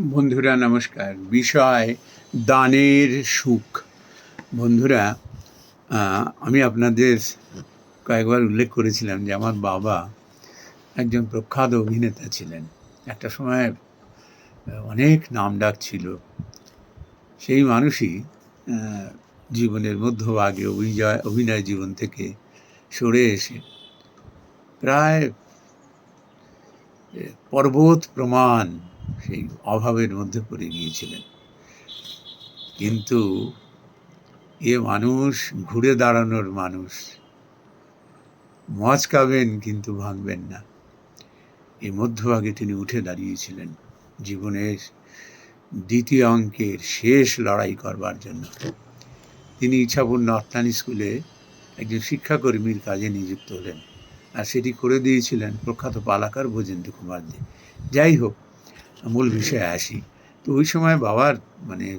বন্ধুরা, নমস্কার। বিষয় দানের সুখ। বন্ধুরা আমি আপনাদের কয়েকবার উল্লেখ করেছিলাম যে আমার বাবা একজন প্রখ্যাত অভিনেতা ছিলেন। একটা সময় অনেক নাম ডাক ছিল। সেই মানুষই জীবনের মধ্যভাগে অভিজয়, অভিনয় জীবন থেকে সরে এসে প্রায় পর্বত প্রমাণ সেই অভাবের মধ্যে পড়ে গিয়েছিলেন। কিন্তু এ মানুষ, ঘুরে দাঁড়ানোর মানুষ মচকাবেন কিন্তু ভাঙবেন না। এই মধ্যভাগে তিনি উঠে দাঁড়িয়েছিলেন জীবনের দ্বিতীয় অঙ্কের শেষ লড়াই করবার জন্য। তিনি ইচ্ছাপূর্ণ অর্থানী স্কুলে একজন শিক্ষাকর্মীর কাজে নিযুক্ত হলেন। আর সেটি করে দিয়েছিলেন প্রখ্যাত পালাকার ভোজেন্দ্র কুমার দে। যাই হোক মূল বিষয়ে আসি। তো ওই সময় বাবার মানে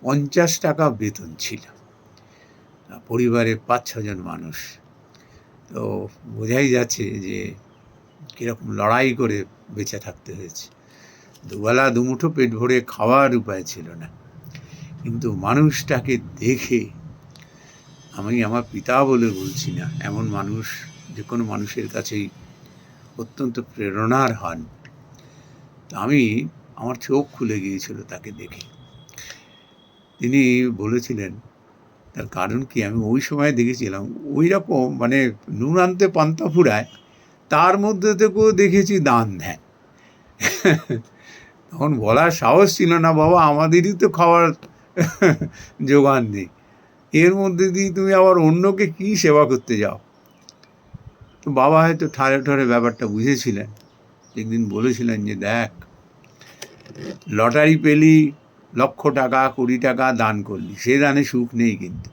পঞ্চাশ টাকা বেতন ছিল। পরিবারে পাঁচ ছজন মানুষ। তো বোঝাই যাচ্ছে যে কীরকম লড়াই করে বেঁচে থাকতে হয়েছে। দুবেলা দুমুঠো পেট ভরে খাওয়ার উপায় ছিল না। কিন্তু মানুষটাকে দেখে আমি আমার পিতা বলে বলছি না, এমন মানুষ, যে কোনো মানুষের কাছেই অত্যন্ত প্রেরণার হন আমি আমার চোখ খুলে গিয়েছিল তাকে দেখে। তিনি বলেছিলেন, তার কারণ কি? আমি ওই সময় দেখেছিলাম, ওই রকম মানে নুন আনতে পান্তা ফুরায়, তার মধ্যে থেকেও দেখেছি দান ধ্যান। তখন বলার সাহস ছিল না, বাবা, আমাদেরই তো খাওয়ার জোগান নেই। এর মধ্যে দিয়ে তুমি আবার অন্যকে কি সেবা করতে যাও? তো বাবা হয়তো ঠারে ঠারে ব্যাপারটা বুঝেছিলেন। একদিন বলেছিলেন যে, দেখ, লটারি পেলি, লক্ষ টাকা, কুড়ি টাকা দান করলি। সে দানে সুখ নেই কিন্তু।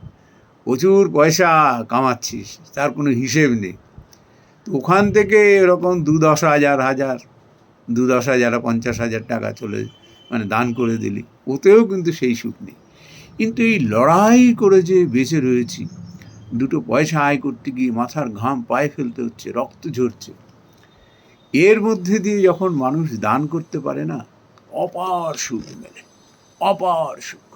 প্রচুর পয়সা কামাচ্ছিস, তার কোনো হিসেব নেই। তো ওখান থেকে এরকম দু দশ হাজার হাজার দু দশ হাজার, পঞ্চাশ হাজার টাকা চলে মানে দান করে দিলি। ওতেও কিন্তু সেই সুখ নেই। কিন্তু এই লড়াই করে যে বেঁচে রয়েছি, দুটো পয়সা আয় করতে গিয়ে মাথার ঘাম পায়ে ফেলতে হচ্ছে, রক্ত ঝরছে। এর মধ্যে দিয়ে যখন মানুষ দান করতে পারে না, অপার সুখ মেলে, অপার সুখ।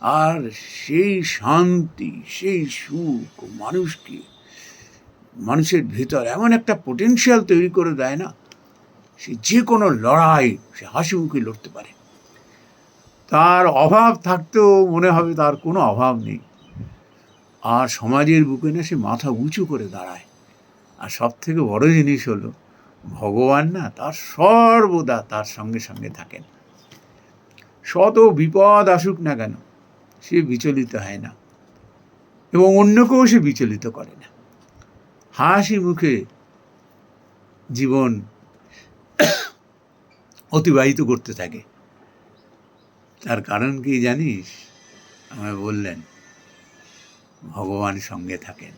আর সেই শান্তি, সেই সুখ মানুষকে, মানুষের ভেতর এমন একটা পোটেনশিয়াল তৈরি করে দেয় না, সে যে কোনো লড়াই সে হাসি মুখে লড়তে পারে। তার অভাব থাকতেও মনে হবে তার কোনো অভাব নেই। আর সমাজের বুকে না সে মাথা উঁচু করে দাঁড়ায়। আর সব থেকে বড় জিনিস হলো ভগবান না, তার সর্বদা তার সঙ্গে সঙ্গে থাকেন। শত বিপদ আসুক না কেন, সে বিচলিত হয় না এবং অন্যকেও সে বিচলিত করে না। হাসি মুখে জীবন অতিবাহিত করতে থাকে। তার কারণ কি জানিস? আমায় বললেন, ভগবান সঙ্গে থাকেন।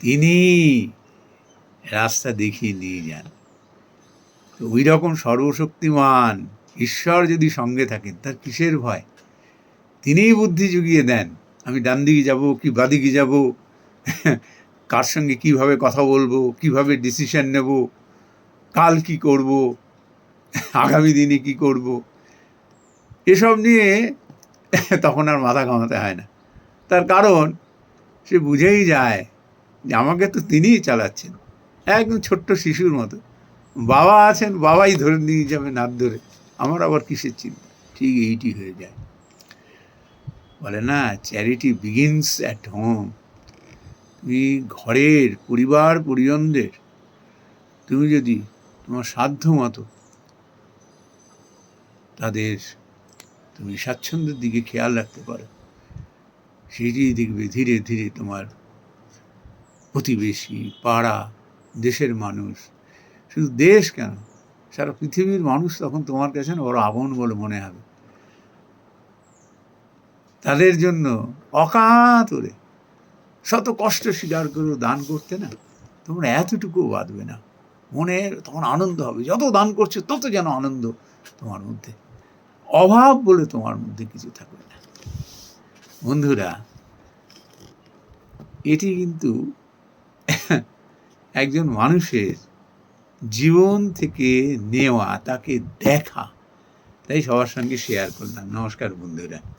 তিনি রাস্তা দেখিয়ে নিয়ে যান। তো ওই রকম সর্বশক্তিমান ঈশ্বর যদি সঙ্গে থাকেন, তার কিসের ভয়? তিনিই বুদ্ধি জুগিয়ে দেন, আমি ডান দিকে যাব কি বাদিকে যাব, কার সঙ্গে কীভাবে কথা বলব, কীভাবে ডিসিশন নেব, কাল কি করব, আগামী দিনে কি করব, এসব নিয়ে তখন আর মাথা ঘামাতে হয় না। তার কারণ সে বুঝেই যায় যে আমাকে তো তিনিই চালাচ্ছেন। একদম ছোট্ট শিশুর মতো। বাবা আছেন, বাবাই ধরে নিয়ে যাবে নাত ধরে। আমার আবার কিসের চিন্তা? ঠিক এইটি হয়ে যায়। বলে, না চ্যারিটি বিগিনস অ্যাট হোম তুমি ঘরের, পরিবার, পরিজনদের, তুমি যদি তোমার সাধ্য মতো তাদের তুমি স্বাচ্ছন্দ্যের দিকে খেয়াল রাখতে পারো, সেটি দেখবে ধীরে ধীরে তোমার প্রতিবেশী, পাড়া দেশের মানুষ। শুধু দেশ কেন? সারা পৃথিবীর মানুষ তখন তোমার কাছে না বড় আপন বলে মনে হবে। তাদের জন্য অকাতরে শত কষ্ট স্বীকার করেও দান করতে না তোমরা এতটুকুও বাঁধবে না। মনের তখন আনন্দ হবে। যত দান করছ তত যেন আনন্দ তোমার মধ্যে। অভাব বলে তোমার মধ্যে কিছু থাকবে না। বন্ধুরা, এটি কিন্তু একজন মানুষের জীবন থেকে নেওয়া তাকে দেখা তাই সবার সঙ্গে শেয়ার করলাম। নমস্কার বন্ধুরা।